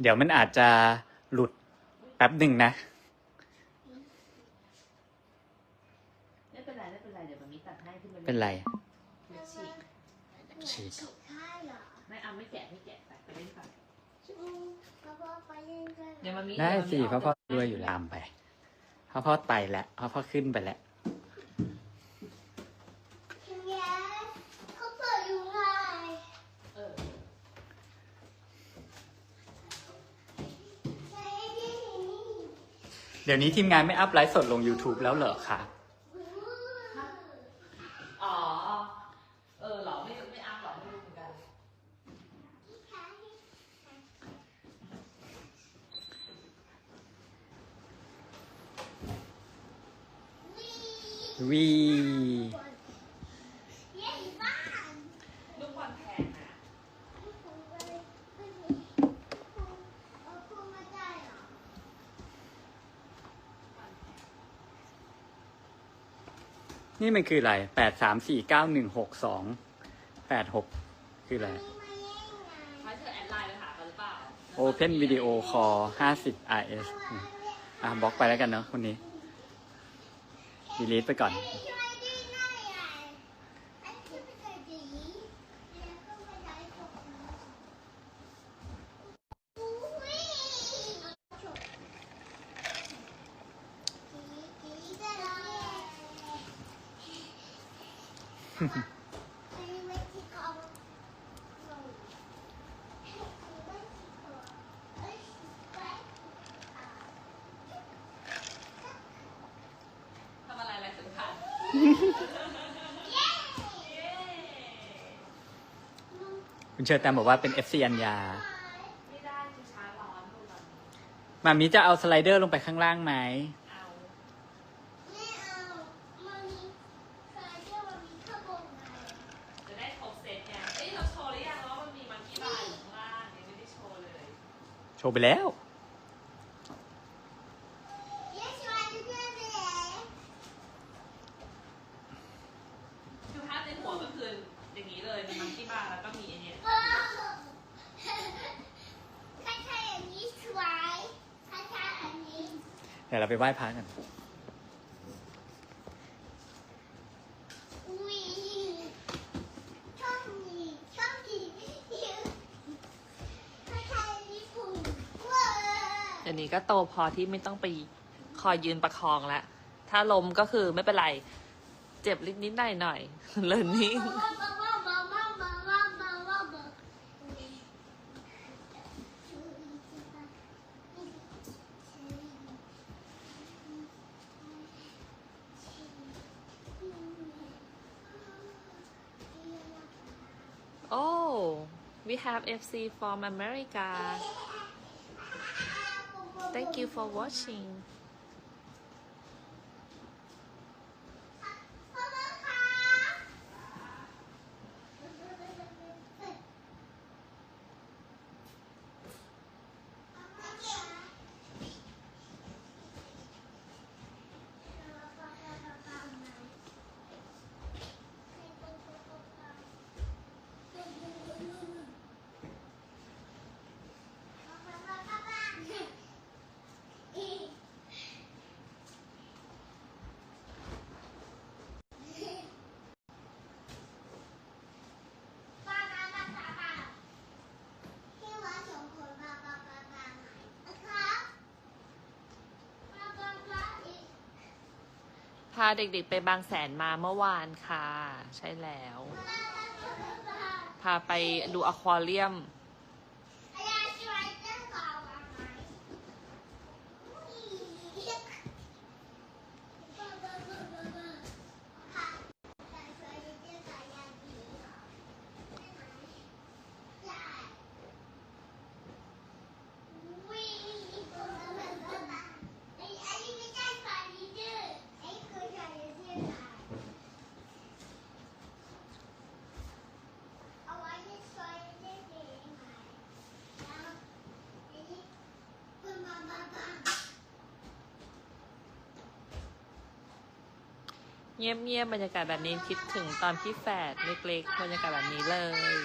เดี๋ยวมันอาจจะหลุดแป๊บหนึ่งนะ ไม่เป็นไรไม่เป็นไรเดี๋ยวมันมีตัดให้ที่มันเป็นไรไม่ฉีกฉีกใช่เหรอไม่เอาไม่แกะไม่แกะไปไปเล่นก่อนอืมพ่อพ่อไปเล่นด้วยเดี๋ยวมันมีได้สิเยวพ่อมันมี พ่อด้วยอยู่ตามไปพ่อพ่อไต่แล้วพ่อพ่อขึ้นไปแล้ว คุณยายเขาเปิดอยู่ไง เออ ใช่ที่นี่ เดี๋ยวนี้ทีมงานไม่อัพไลฟ์สดลง YouTube แล้วเหรอคะ อ๋อ เออเหรอไม่ไม่เอาหรอไม่รู้เหมือนกัน วี เย้บ้าน ลูกบอลแพงนะ ผมก็เลยขึ้นเอาพูดมาได้เหรอ นี่มันคืออะไรแปดสามสี่เก้าหนึ่งหกสองแปดหกคืออะไรนี่มาเล่นไงไม่เธอแอดไลน์ไปหาเขาหรือเปล่า Open Video Call 50 RS อะบล็อกไปแล้วกันเนาะคนนี้ delete ไปก่อนช่วยด้วยหน่อยอะไอ้ที่ไม่เคยดีแล้วก็ไม่ได้ของอุ้ยจบกีกีได้เลยอันนี้ไม่ที่เขาลงไม่ที่เขาเอ้ยไปอ่า ทำอะไรอะไรสำ คัญคุณเชิญแตมบอกว่าเป็น FC อัญญาไม่ได้คือช้าร้อนดูมันมามีจะเอาสไลเดอร์ลงไปข้างล่างไหม เอาไม่เอามันมีใครเรียกว่ามีข้าวบงไงจะได้ครบเซตไงเอ้ยเราโชว์หรือยังว่ามันมีมังกี้บาร์อยู่ข้างล่างยังไม่ได้โชว์เลย โชว์ไปแล้ว เย้ช่วยด้วยเลย คือภาพในหัวก็คืออย่างนี้เลยมีมังกี้บาร์แล้วก็มีไอเนี่ย โอ้ถ้าใช่อย่างนี้สวยถ้าใช่อันนี้ เดี๋ยวเราไปไหว้พระกันอุ้ยชอบดีชอบดีถ้าใช่อันนี้ผูกว้าเดี๋ยวนี้ก็โตพอที่ไม่ต้องไปคอยยืนประคองแล้ว ถ้าล้มก็คือไม่เป็นไร เจ็บนิดนิดหน่อยหน่อยๆ learning โอ้ we have FC from America. Thank you for watching พาเด็กๆไปบางแสนมาเมื่อวานค่ะ ใช่แล้ว พาไปดูอควาเรียม เอาไว้ในซอยเล็กๆไงแล้วทีนี้เพิ่งมาบ้าบ้า เงียบๆบรรยากาศแบบนี้คิดถึงตอนพี่แฝดเล็กๆบรรยากาศแบบนี้เลย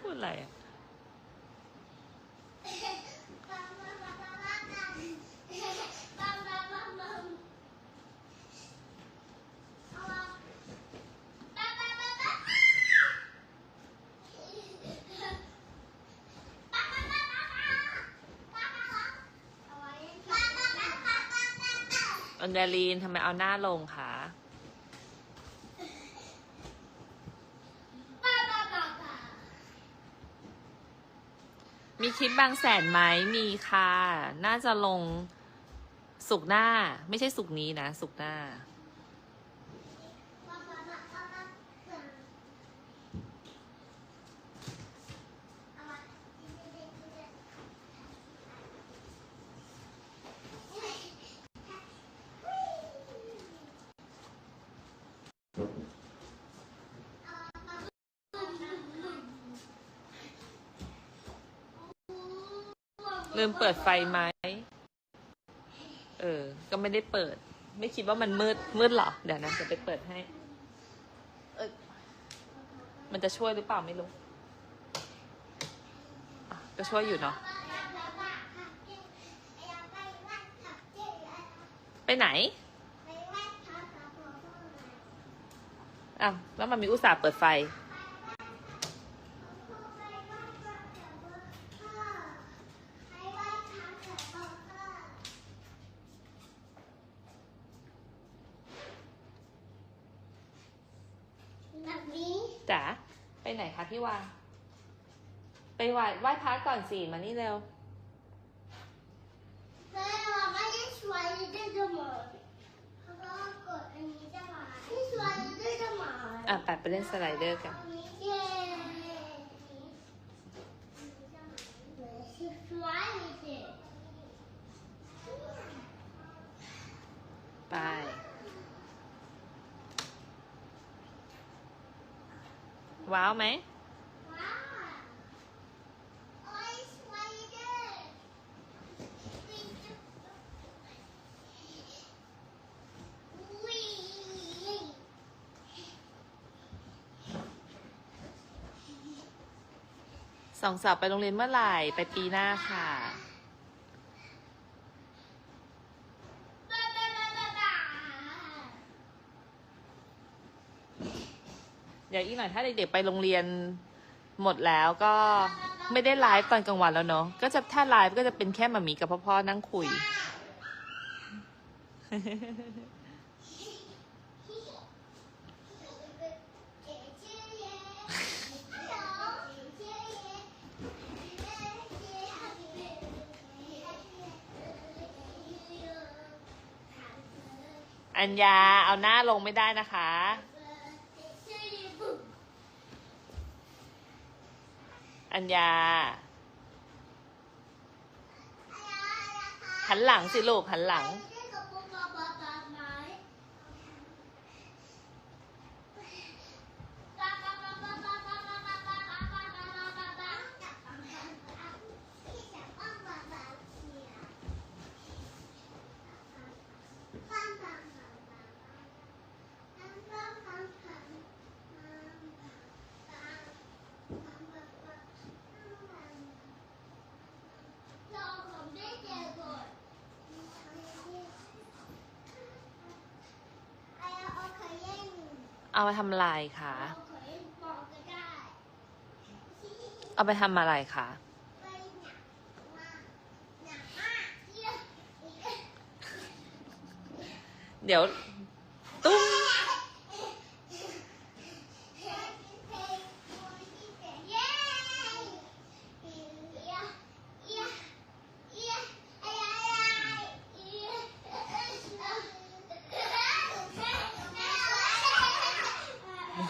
พูดอะไรอะ อันเดลีนทำไมเอาหน้าลงคะมีคลิปบางแสนไหมมีค่ะ น่าจะลงสุกหน้า ไม่ใช่สุกนี้นะ สุกหน้า ลืมเปิดไฟไหม เออ ก็ไม่ได้เปิด ไม่คิดว่ามันมืด มืดเหรอ เดี๋ยวนะจะไปเปิดให้ เออมันจะช่วยหรือเปล่าไม่รู้ก็ช่วยอยู่เนาะ ไปไหนอ้าวแล้วมันมีอุตส่าห์เปิดไฟ แบบนี้ จ๋า ไปไหนคะพี่ วาไปไหว้ไหว้พระก่อนสิมานี่เร็วแล้วเราก็จะช่วยด้วยสมองแล้วก็กดอันนี้จะมาที่ช่วยด้วยสมองอะไปไปเล่นสไลเดอร์กันเย้ช่วยสิไปว้าวไหม ว้าวโอ้ยช่วยด้วยวิ่ง สองสาวไปโรงเรียนเมื่อไหร่ ไปปีหน้าค่ะบ้าบ้าบ้าบ้าบ้าเดี๋ยวอีกหน่อยถ้าเด็กๆไปโรงเรียนหมดแล้วก็ไม่ได้ไลฟ์ตอนกลางวันแล้วเนาะ ก็จะถ้าไลฟ์ก็จะเป็นแค่มามีกับพ่อๆนั่งคุย อัญญาเอาหน้าลงไม่ได้นะคะ อัญญาหันหลังสิลูกหันหลัง ลองผมได้เจอก่อนไอ้เอาเคยเล่น เอาไปทำอะไรคะเอาเคยบอกก็ได้เอาไปทำอะไรคะไปหนักมากหนักมากเยอะเดี๋ยว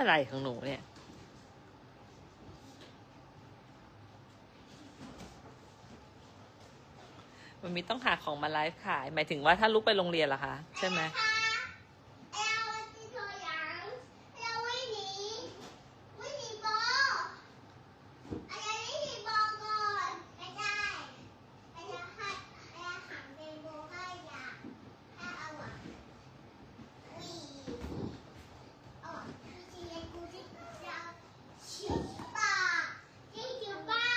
อะไรของหนูเนี่ย มันมีต้องหาของมาไลฟ์ขาย หมายถึงว่าถ้าลูกไปโรงเรียนเหรอคะ ใช่ไหม เอลที่ตัวอย่างเอลวิ่งหนีวิ่งหนีบอลอะไรวิ่งหนีบอลก่อนไม่ได้ไอ้จะให้ไอ้หันเป็นโบให้ยาให้เอาอะวิ่งเอาอะที่จริงไอ้กูที่จะชิบ้าที่จะบ้า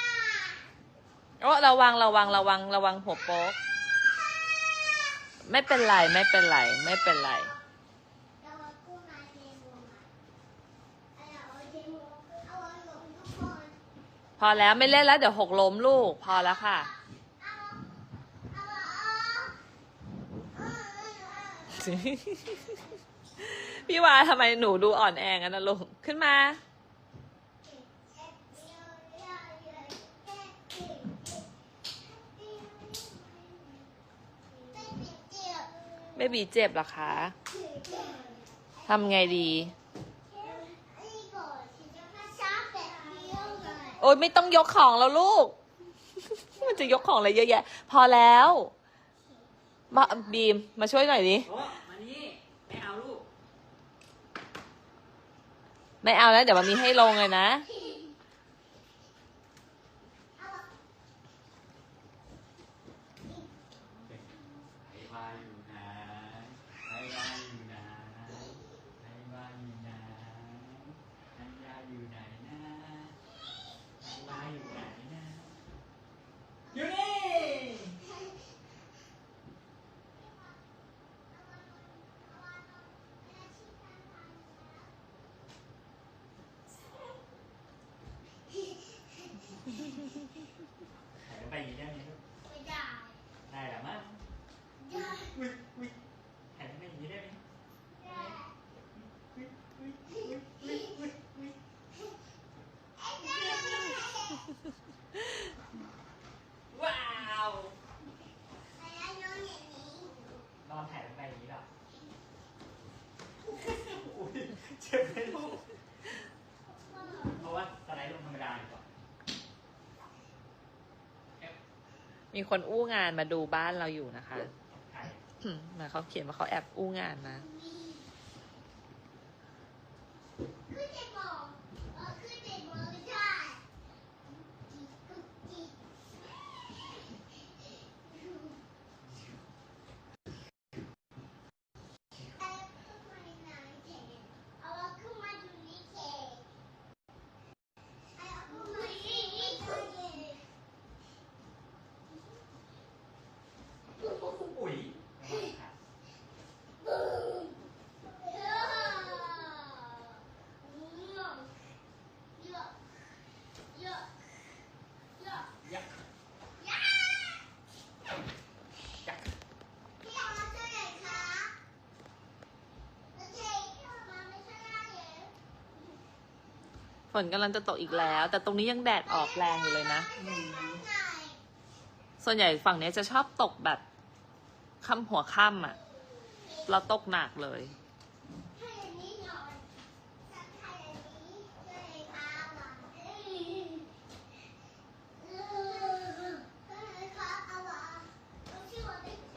โอ้ ระวังระวังระวังหัวโป๊ก ไม่เป็นไรไม่เป็นไรไม่เป็นไร พอแล้วไม่เล่นแล้ว เดี๋ยวหกล้มลูก พอแล้วค่ะ พี่วาทำไมหนูดูอ่อนแอกันนะลูก ขึ้นมา เบบีเจ็บเหรอคะทำไงดี โอ๊ยไม่ต้องยกของแล้วลูก มันจะยกของอะไรเยอะแยะ พอแล้ว มาบีมมาช่วยหน่อยดิโอ้มานี่ไม่เอาลูกไม่เอาแล้วเดี๋ยวมันมีให้ลงเลยนะ ไอ้ว่าอยู่นะไอ้ว่าอยู่นะไอ้ว่าอยู่นะไอ้ว่าอยู่ไหนนะไอ้ว่าอยู่ไหนนะอยู่นี่ถ่ายไปอย่างนี้ได้ไหมลูกได้หรือมั้งอุ้ยอุ้ยถ่ายไปอย่างนี้ได้ไหมอุ้ยอุ้ยอุ้ยอุ้ยอุ้ยอุ้ย ว้าวลองถ่ายไปอย่างนี้หรออุ้ยเจ็บไหมลูกเพราะว่าสไลด์ลงธรรมดาดีกว่า มีคนอู้งานมาดูบ้านเราอยู่นะคะถ่ายมาเขาเขียนว่าเขาแอบอู้งานมา อุ้ยระวังค่ะ ยักษ์ยักษ์ พี่เอามาช่วยหน่อยคะโอเคพี่เอามาไม่ช่วยได้เลย ฝนกำลังจะตกอีกแล้ว แต่ตรงนี้ยังแดดออกแรงอยู่เลยนะ ส่วนใหญ่ฝั่งเนี้ยจะชอบตกแบบค่ำหัวค่ำอะ เราตกหนักเลยให้อันนี้หน่อยสักให้อันนี้ช่วยค่ะหวังเอ้ยเออเออค่ะเอาหวังเอาชื่อ我的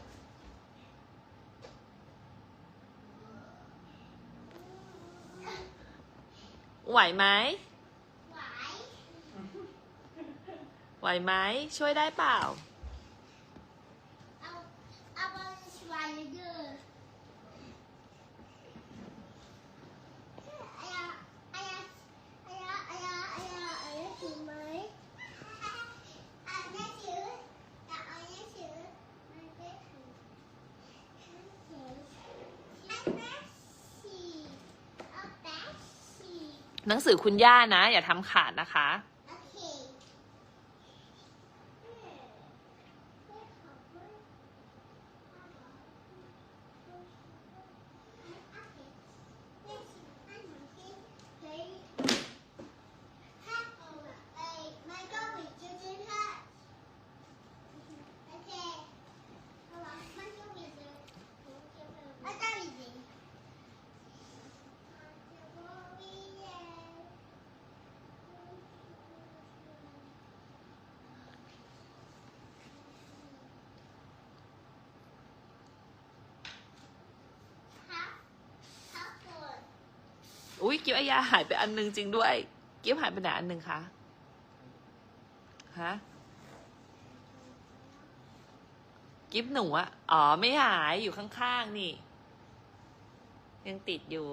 ไหวไหม ไหว ไหวไหมช่วยได้เปล่า เอาเอาบอลชวยเยอะหนังสือคุณย่านะ อย่าทำขาดนะคะ อเคอุ้ยกิ๊บอายาหายไปอันหนึงจริงด้วย กิ๊บหายไปไหนอันหนึ่งคะฮะกิ๊บหนูอะอ๋อไม่หายอยู่ข้างๆนี่ ยังติดอยู่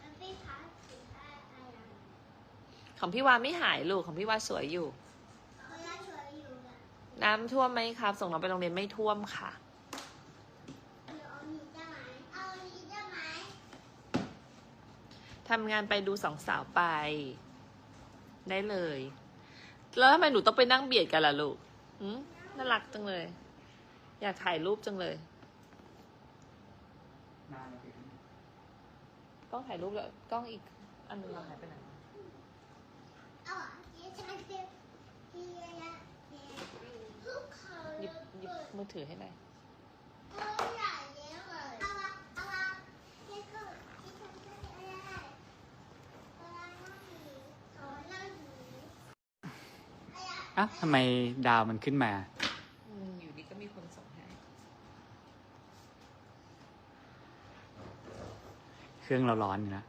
มันไม่พักถึงอะไรของพี่วาไม่หายลูกของพี่วาสวยอยู่เขายังช่วยอยู่อะน้ำท่วมไหมครับ ส่งน้องไปโรงเรียนไม่ท่วมค่ะ เอาอันนี้ได้ไหมเอาอันนี้ได้ไหม ทำงานไปดูสองสาวไป ได้เลย แล้วทำไมหนูต้องไปนั่งเบียดกันล่ะลูกหืมน่ารักจังเลย อยากถ่ายรูปจังเลยนานแล้วกล้องถ่ายรูปแล้วกล้องอีก อันหนึงเราหายไปไหนเอาอะเดี๋ยวฉันจะเดี๋ยวนะเดี๋ยวทุกคนหยิบหยิบมือถือให้หน่อย ตัวใหญ่เยอะเลยเอาละเอาละนี่คือที่ฉันจะเรียกอะไรเอาละนั่งหนีเอานั่งหนีเอาละอะทำไมดาวมันขึ้นมา อืมอยู่ดีก็มีคนส่งให้เครื่องเราร้อนอยู่นะ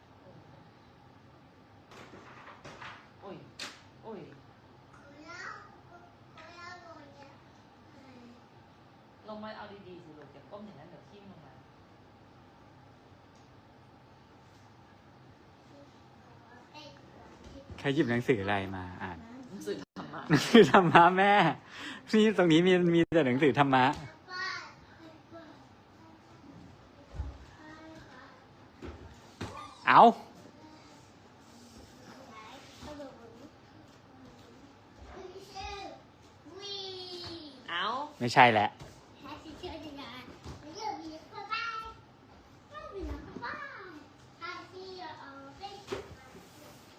โอ้ยโอ้ยแล้วแล้วลงเนี่ยลงมาเอาดีๆสิลูกอย่าก้มอย่างนั้นเดี๋ยวทิ่มลงมาเอ้ยใครหยิบหนังสืออะไรมาอ่าน หนังสือธรรมะหนังสือธรรมะแม่ นี่ตรงนี้มีมีแต่หนังสือธรรมะป้าเอาวีเอาไม่ใช่แหละ แฮปปี้เชิญนะเดี๋ยวมีบ๊ายบายไม่มีนะบ๊ายบายแฮปปี้เอ่อเป็น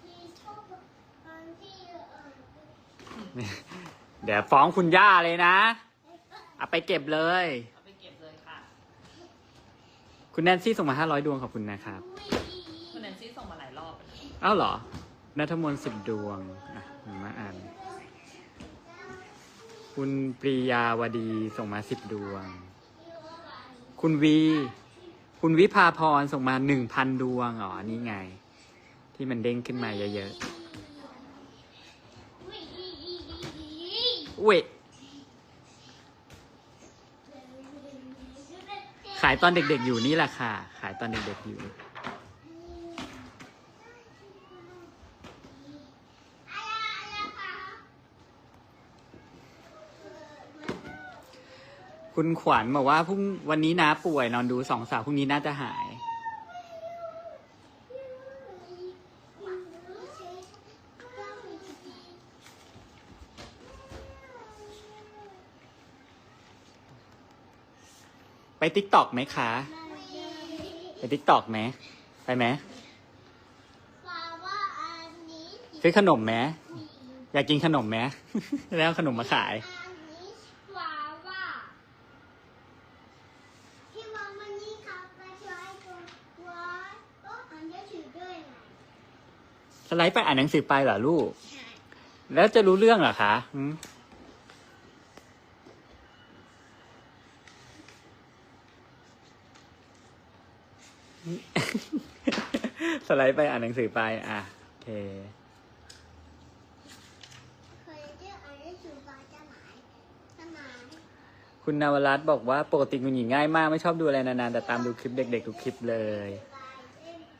มีทุกอันที่เอ่อ เดี๋ยวฟ้องคุณย่าเลยนะ เอาไปเก็บเลย เอาไปเก็บเลยค่ะ คุณแนนซี่ส่งมาห้าร้อยดวงขอบคุณนะครับวีคุณแนนซี่ส่งมาหลายรอบแล้วนะอ้าวเหรอนัทมนต์สิบดวงอะผมมาอ่าน คุณปรียาวดีส่งมาสิบดวง คุณวี คุณวิภาพรส่งมาหนึ่งพันดวงอ๋อนี่ไง ที่มันเด้งขึ้นมาเยอะวี ๆ อุ้ยขายตอนเด็กๆอยู่นี่แหละค่ะ ขายตอนเด็กๆอยู่ คุณขวัญบอกว่าพรุ่งวันนี้น้าป่วยนอนดูสองสาวพรุ่งนี้น่าจะหาย ไปติ๊กตอกไหมคะ ไปติ๊กตอกไหม ไปไหมซื้อขนมไหมอยากกินขนมไหมแล้วเอาขนมมาขายอันนี้วาว่าที่วางมันนี่ครับไปช่วยตัววาก็อันนี้ถือด้วยไงสไลด์ไปอ่านหนังสือไปเหรอลูกใช่แล้วจะรู้เรื่องเหรอคะหืม สไลด์ไปอ่านหนังสือไป อะ โอเค เคยเจออันนี้ถือวาจะหมายจะหมายคุณนวรัตน์บอกว่าปกติคุณหญิงง่ายมากไม่ชอบดูอะไรนานๆแต่ตามดูคลิปเด็ก ๆ ทุกคลิปเลย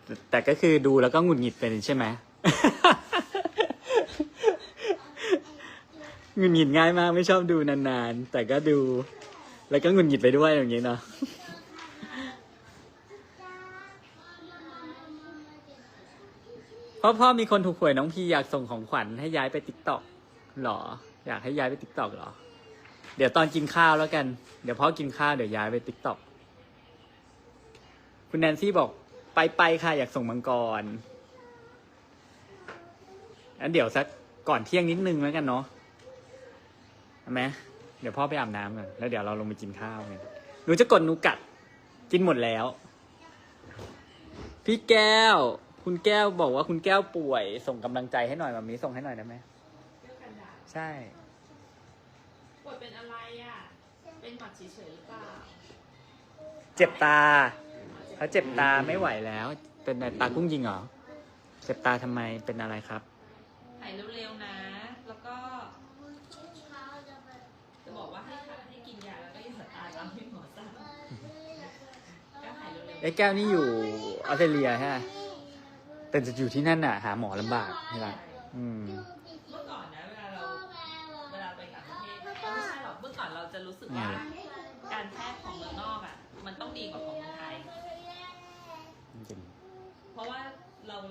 แต่แต่ก็คือดูแล้วก็หงุดหงิดเป็นใช่ไหม หงุดหงิดง่ายมากไม่ชอบดูนานๆ แต่ก็ดู แล้วก็หงุดหงิดไปด้วยอย่างนี้เนาะ พ่อพ่อมีคนถูกหวยน้องพีอยากส่งของขวัญให้ย้ายไปติ๊กต็อกหรอ อยากให้ย้ายไปติ๊กต็อกหรอ เดี๋ยวตอนกินข้าวแล้วกัน เดี๋ยวพ่อกินข้าวเดี๋ยวย้ายไปติ๊กต็อกคุณแนนซี่บอกไปไปค่ะ อยากส่งมังกรอันเดี๋ยวสักก่อนเที่ยงนิดนึงแล้วกันเนาะใช่ไหมเดี๋ยวพ่อไปอาบน้ำก่อนแล้วเดี๋ยวเราลงไปกินข้าวกันหนูจะกดหนูกัด กินหมดแล้ว พี่แก้ว คุณแก้วบอกว่าคุณแก้วป่วย ส่งกำลังใจให้หน่อยมามีส่งให้หน่อยได้ไหมเรื่องกันดาษใช่ ปวดเป็นอะไรอะ เป็นหวัดเฉยๆหรือเปล่าเจ็บตาเขาเจ็บตาไม่ไหวแล้ว เป็นอะไรตากุ้งยิงเหรอเเจ็บตาทำไมเป็นอะไรครับ หายเร็วๆนะ แล้วก็ จะบอกว่าให้ทานให้กินยาแล้วก็อย่าตายตามที่หมอสั่งก็หายเร็วไอ้แก้วนี่อยู่ออสเตรเลียฮะ แต่จะอยู่ที่นั่นน่ะ หาหมอลำบากใช่ไหมอืม เมื่อก่อนนะเวลาเราเวลาไปต่างประเทศไม่ใช่หรอกเมื่อก่อนเราจะรู้สึกว่า การแพทย์ของเมืองนอกอะ มันต้องดีกว่าขององไทย จริง เพราะว่าเราเรา